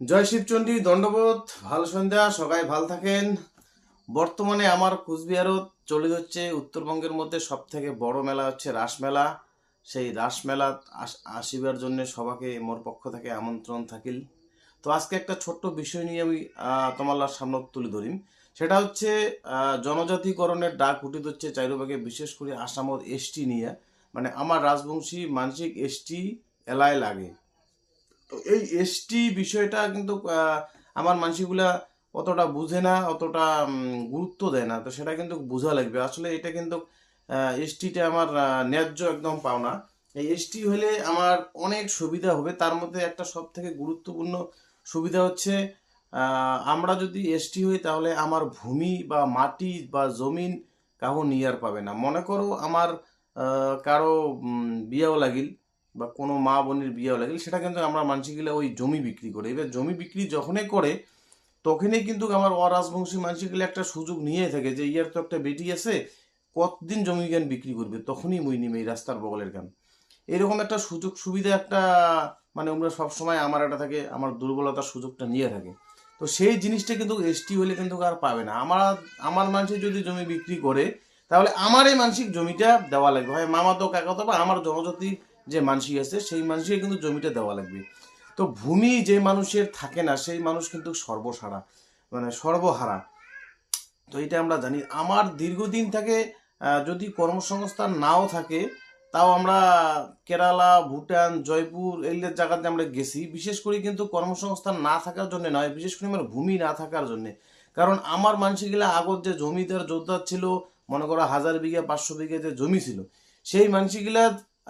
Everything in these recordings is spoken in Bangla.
জয় শিবচণ্ডী দণ্ডবোধ, ভালো সন্ধ্যা, সবাই ভালো থাকেন। বর্তমানে আমার কুচবিহারত চলে যাচ্ছে, উত্তরবঙ্গের মধ্যে সব থেকে বড় মেলা হচ্ছে রাসমেলা সেই রাসমেলা আসিবার জন্য সবাকে মোর পক্ষ থেকে আমন্ত্রণ থাকিল। তো আজকে একটা ছোট্ট বিষয় নিয়ে আমি তোমার সামনে তুলে ধরিম। সেটা হচ্ছে জনজাতিকরণের ডাক উঠে হচ্ছে চাইরোবাগে বিশেষ করে আসামত এসটি নিয়ে। মানে আমার রাজবংশী মানসিক এসটি এলায় লাগে। তো এই এসটি বিষয়টা কিন্তু আমার মানসিকগুলা অতটা বুঝে না, অতটা গুরুত্ব দেয় না। তো সেটা কিন্তু বোঝা লাগবে। আসলে এটা কিন্তু এসটিটা আমার ন্যায্য একদম পাওনা। এই এসটি হলে আমার অনেক সুবিধা হবে। তার মধ্যে একটা সব থেকে গুরুত্বপূর্ণ সুবিধা হচ্ছে আমরা যদি এসটি হই তাহলে আমার ভূমি বা মাটি বা জমিন কাহো নিয়ার পাবে না। মনে করো আমার কারও বিয়েও লাগিল। বা কোনো মা বোনের বিয়েও লাগিল সেটা কিন্তু আমরা মানসিকগুলো ওই জমি বিক্রি করে। এবার জমি বিক্রি যখনই করে, তখনই কিন্তু আমার অরাজবংশী মানসিকগুলো একটা সুযোগ নিয়ে থাকে যে, ইয়ার তো একটা বেটি আছে, কতদিন জমি জ্ঞান বিক্রি করবে? তখনই মুই নিম এই রাস্তার বগলের গান এরকম একটা সুযোগ সুবিধা একটা মানে আমরা সবসময় আমার একটা থাকে, আমার দুর্বলতার সুযোগটা নিয়ে থাকে। তো সেই জিনিসটা কিন্তু এসটি হলে কিন্তু আর পাবে না। আমার আমার মানুষের যদি জমি বিক্রি করে, তাহলে আমার এই মানসিক জমিটা দেওয়া লাগবে। হয় মামা তো কাকা তো বা আমার জনজাতি যে মানসিক আছে, সেই মানুষের কিন্তু জমিটা দেওয়া লাগবে। তো ভূমি যে মানুষের থাকে না, সেই মানুষ কিন্তু সর্বসারা মানে সর্বহারা। তো এটা আমরা জানি। আমার দীর্ঘদিন থেকে যদি কর্মসংস্থান নাও থাকে, তাও আমরা কেরালা, ভুটান, জয়পুর এই জায়গাতে আমরা গেছি। বিশেষ করে কিন্তু কর্মসংস্থান না থাকার জন্য নয়, বিশেষ করে আমার ভূমি না থাকার জন্য। কারণ আমার মানুষগুলা আগত যে জমিদার যোদ্ধার ছিল, মনে করো হাজার বিঘা, পাঁচশো বিঘা যে জমি ছিল, সেই মানুষগুলা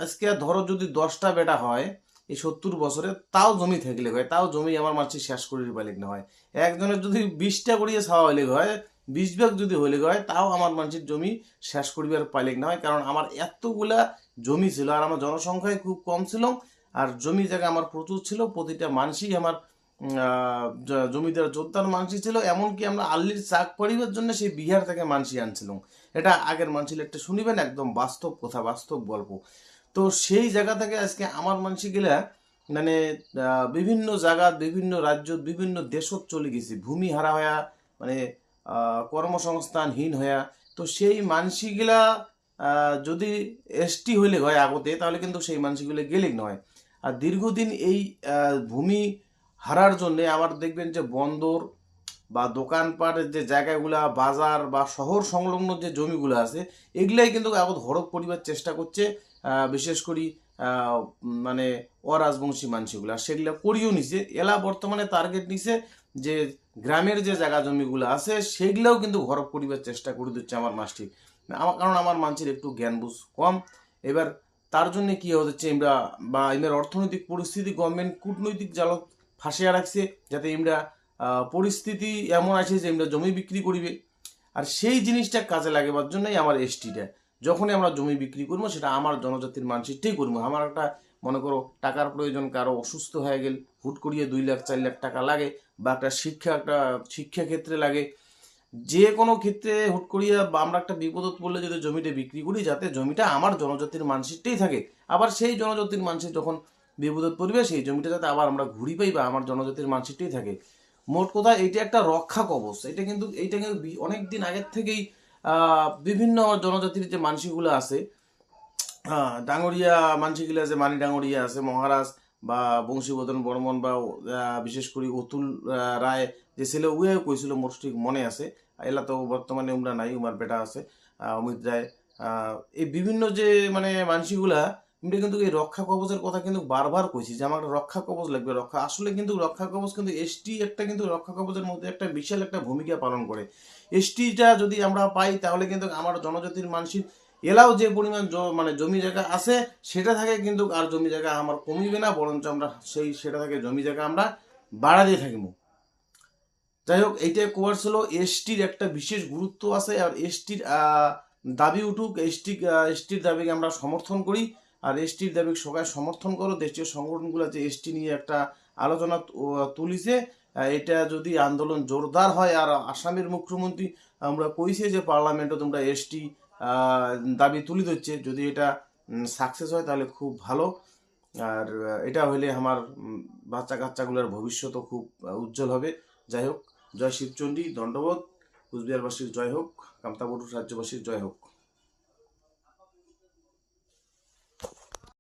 আজকে আর ধরো যদি দশটা বেটা হয়, এই সত্তর বছরে, তাও জমি থাকলে হয়, তাও জমি আমার মাছি শেষ করির পালিক না হয়। একজনের যদি বিশটা করিয়ে ছাওয়া হইলে হয়, বিশ ভাগ যদি হইলে হয়, তাও আমার মানুষের জমি শেষ করিবার পালিক না হয়, কারণ আমার এতগুলা জমি ছিল আর আমার জনসংখ্যায় খুব কম ছিল, আর জমি জায়গা আমার প্রচুর ছিল, প্রতিটা মানুষই আমার জমিদার যোদ্ধার মানসি ছিল, এমনকি আমরা আল্লির চাক পরিবার জন্য সেই বিহার থেকে মানসি আনছিলাম। এটা আগের মানসিল একটা শুনিবেন, একদম বাস্তব কথা, বাস্তব গল্প। তো সেই জায়গা থেকে আজকে আমার মানসিগুলা মানে বিভিন্ন জায়গা, বিভিন্ন রাজ্য, বিভিন্ন দেশত চলে গেছি। ভূমি হারা হয়া মানে কর্মসংস্থানহীন হয়া। তো সেই মানসিগুলা যদি এসটি হইলে হয় আগতে, তাহলে কিন্তু সেই মানসিকগুলো গেলেই নয়। আর দীর্ঘদিন এই ভূমি হারার জন্যে আবার দেখবেন যে বন্দর বা দোকানপাটের যে জায়গাগুলা, বাজার বা শহর সংলগ্ন যে জমিগুলো আছে, এগুলাই কিন্তু আগত হরপ করিবার চেষ্টা করছে। বিশেষ করি মানে অরাজবংশী মানুষগুলা সেগুলো করিও নিছে। এলা বর্তমানে টার্গেট নিছে যে গ্রামের যে জায়গা জমিগুলো আছে, সেগুলোও কিন্তু হরপ করিবার চেষ্টা করে দিচ্ছে আমার মাসটি। আমার, কারণ আমার মানুষের একটু জ্ঞান বুঝ কম। এবার তার জন্য কী হচ্ছে আমরা বা এবার অর্থনৈতিক পরিস্থিতি গভর্নমেন্ট কূটনৈতিক জালত ফাঁসিয়া রাখছে যাতে আমরা পরিস্থিতি এমন আছে যে আমরা জমি বিক্রি করিবে। আর সেই জিনিসটা কাজে লাগাবার জন্যই আমার এসটিটা যখনই আমরা জমি বিক্রি করব, সেটা আমার জনজাতির মানুষেরটাই করব। আমার একটা, মনে করো, টাকার প্রয়োজন, কারও অসুস্থ হয়ে গেল, হুট করিয়ে দুই লাখ, চার লাখ টাকা লাগে বা একটা শিক্ষা একটা শিক্ষা ক্ষেত্রে লাগে, যে কোনো ক্ষেত্রে হুট করিয়া বা আমরা একটা বিপদত পড়লে যদি জমিটা বিক্রি করি, যাতে জমিটা আমার জনজাতির মানুষেরটাই থাকে। আবার সেই জনজাতির মানুষের যখন বিপদত পড়বে, সেই জমিটা যাতে আবার আমরা ঘুরি পাই বা আমার জনজাতির মানুষেরটাই থাকে। মোট কথা, এটা একটা রক্ষা কবচ। এটা কিন্তু, এইটা কিন্তু অনেক দিন আগের থেকেই বিভিন্ন জনজাতির যে মানসিগুলো আছে ডাঙরিয়া মানসিগুলো যে মানি ডাঙরিয়া আছে, মহারাজ বা বংশীবদন বর্মন বা বিশেষ করে অতুল রায় যে ছেলে উয়ে কইছিল মোর ঠিক মনে আছে। এলা তো বর্তমানে উমরা নাই, উমার বেটা আছে অমিত রায়। এই বিভিন্ন যে মানে মানসিকগুলা আমরা কিন্তু এই রক্ষা কবচের কথা কিন্তু বারবার কইছি যে আমার রক্ষা কবচ লাগবে, রক্ষা, আসলে কিন্তু রক্ষা কবচ কিন্তু এসটি একটা কিন্তু রক্ষা কবচের মধ্যে একটা বিশাল একটা ভূমিকা পালন করে। এসটিটা যদি আমরা পাই তাহলে কিন্তু আমার জনজাতির মানসিক এলাও যে পরিমাণ মানে জমি জায়গা আছে সেটা থাকে কিন্তু আর জমি জায়গা আমার কমিবে না, বরঞ্চ আমরা সেই, সেটা থেকে জমি জায়গা আমরা বাড়া দিয়ে থাকিব যাই হোক এইটা কোয়ার ছিল এসটির একটা বিশেষ গুরুত্ব আছে, আর এসটির দাবি উঠুক এসটি এসটির দাবিকে আমরা সমর্থন করি। আর এসটির দাবি সবাই সমর্থন করো, দেশীয় সংগঠনগুলো যে এসটি নিয়ে একটা আলোচনা তুলিছে এটা যদি আন্দোলন জোরদার হয় আর আসামের মুখ্যমন্ত্রী আমরা কইছে যে পার্লামেন্টে তোমরা এসটি দাবি তুলি ধরছে, যদি এটা সাকসেস হয় তাহলে খুব ভালো। আর এটা হইলে আমার বাচ্চা কাচ্চাগুলোর ভবিষ্যৎও খুব উজ্জ্বল হবে। যাই হোক, জয় শিবচণ্ডী দণ্ডবোধ। কুচবিহারবাসীর জয় হোক, কামতাপুর রাজ্যবাসীর জয় হোক।